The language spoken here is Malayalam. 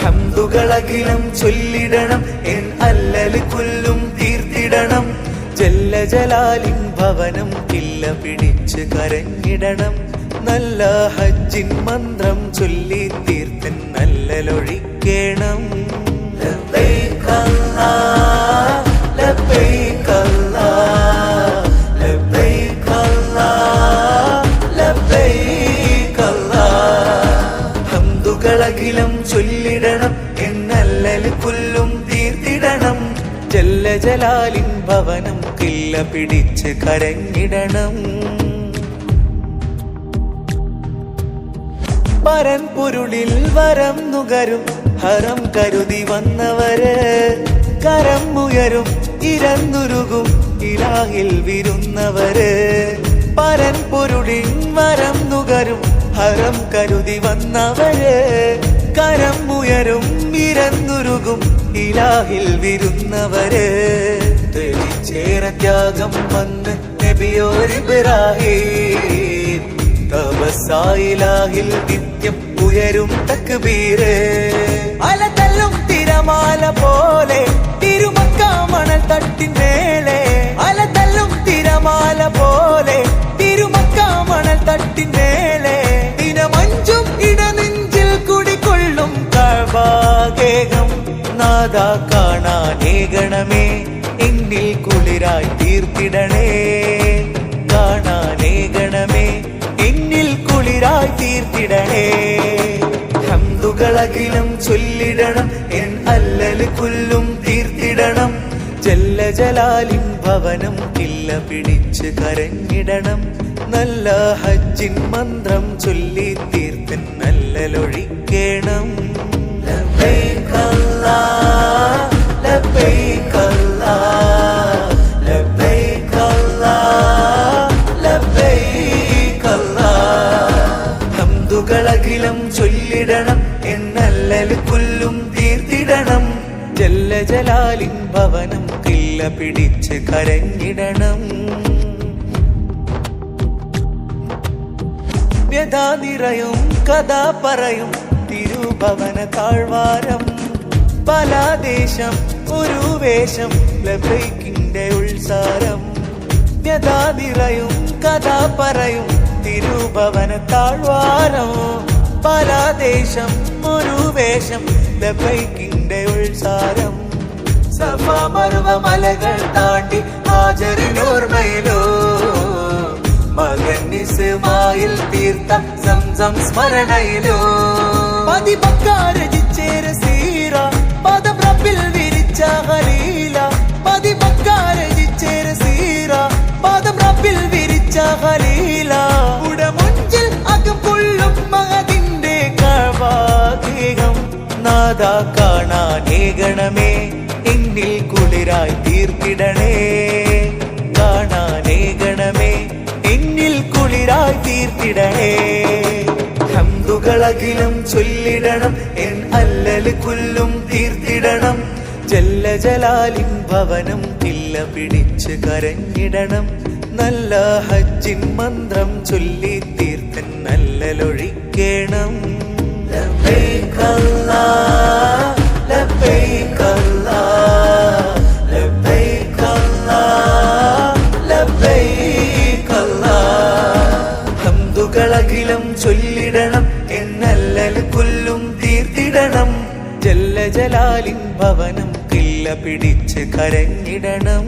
ഹംദുകളകിലം ചൊല്ലിടണം എൻ അല്ലൽ കൊല്ലും തീർത്തിടണം ജല്ല ജലാലിൻ ഭവനം കില്ല പിടിച്ച് കരഞ്ഞിടണം നല്ല ഹജ്ജിൻ മന്ത്രം ചൊല്ലി തീർത്തൻ നല്ലലൊഴിക്കേണം ഹംദുകളകിലം ചൊല്ലിടണം എന്നല്ലൽ പുല്ലും തീർത്തിടണം. ജല്ല ജലാലിൻ ഭവനം കില്ല പിടിച്ച് കരഞ്ഞിടണം. പരൻ പൊരുളിൽ വരം നുകരും ഹരം കരുതി വന്നവര്. കരം ഉയരും ഇരന്നുരുകും ഇലാഹിൽ വിരുന്നവര്. പരൻ പൊരുളിൽ വരം നുകരും ഹരം കരുതി വന്നവരെ കരം ഉയരും ഇരന്നുരുകും ഇലാഹിൽ വിരുന്നവരെ. തെളിച്ചേര ത്യാഗം വന്ന് നബിയോരിബ്രാഹിം തപസായിലാഹിൽ നിത്യം ഉയരും തക്ബീരേ അലതല്ലും തിരമാല പോലെ നാദ കാണാനേകണമേ എന്നിൽ കുളിരായി തീർത്തിടണേ. കാണാനേകണമേ എന്നിൽ കുളിരായി തീർത്തിടണേ. ഹന്തുകളകിലും ചൊല്ലിടണം എൻ അല്ലല് കൊല്ലും തീർത്തിടണം. ജല്ല ജലാലിൻ ഭവനം കില്ല പിടിച്ച് കരഞ്ഞിടണം. നല്ല ഹജ്ജിൻ മന്ത്രം ചൊല്ലി തീർത്തൻ നല്ലലൊഴിക്കേണം. എന്നല്ലൽ കൊല്ലും തീർത്തിടണം. ജല്ല ജലാലിൻ ഭവനം കില്ല പിടിച്ച് കരഞ്ഞിടണം. വ്യഥാ നിറയും കഥ പറയും തിരുഭവന താഴ്വാരം. പലാദേശം ഒരു വേഷം ലബൈക്കിന്റെ ഉത്സാരം വ്യഥാ നിറയും കഥ പറയും തിരുഭവന താഴ്വാരം. പല ദേശം ഒരു വേഷം ലബൈക്കിന്റെ ഉത്സാരം സഫ മറുവ മലകൾ താണ്ടി ഹാജറിനോർമ്മയിലോ മകൻ നിസുമായിൽ തീർത്ത സംസം സ്മരണയിലോ? പതിപക്കാരജിച്ചേര നാദ കാണാനേകണമേ എന്നിൽ കുളിരായി തീർത്തിടണേ. കാണാനേകണമേ എന്നിൽ കുളിരായി തീർത്തിടണേ. ഹന്തുകളകിലും ചൊല്ലിടണം എൻ അല്ലല് കൊല്ലും തീർത്തിടണം. ജല്ല ജലാലിൻ ഭവനം തില്ല പിടിച്ച് കരഞ്ഞിടണം. നല്ല ഹജ്ജിൻ മന്ത്രം ചൊല്ലി തീർത്തൻ നല്ലലൊഴിക്കേണം. ഹംദുകളകിലം ചൊല്ലിടണം എന്നല്ലൽ കൊല്ലും തീർത്തിടണം. ജല്ല ജലാലിൻ ഭവനം കില്ല പിടിച്ച് കരഞ്ഞിടണം.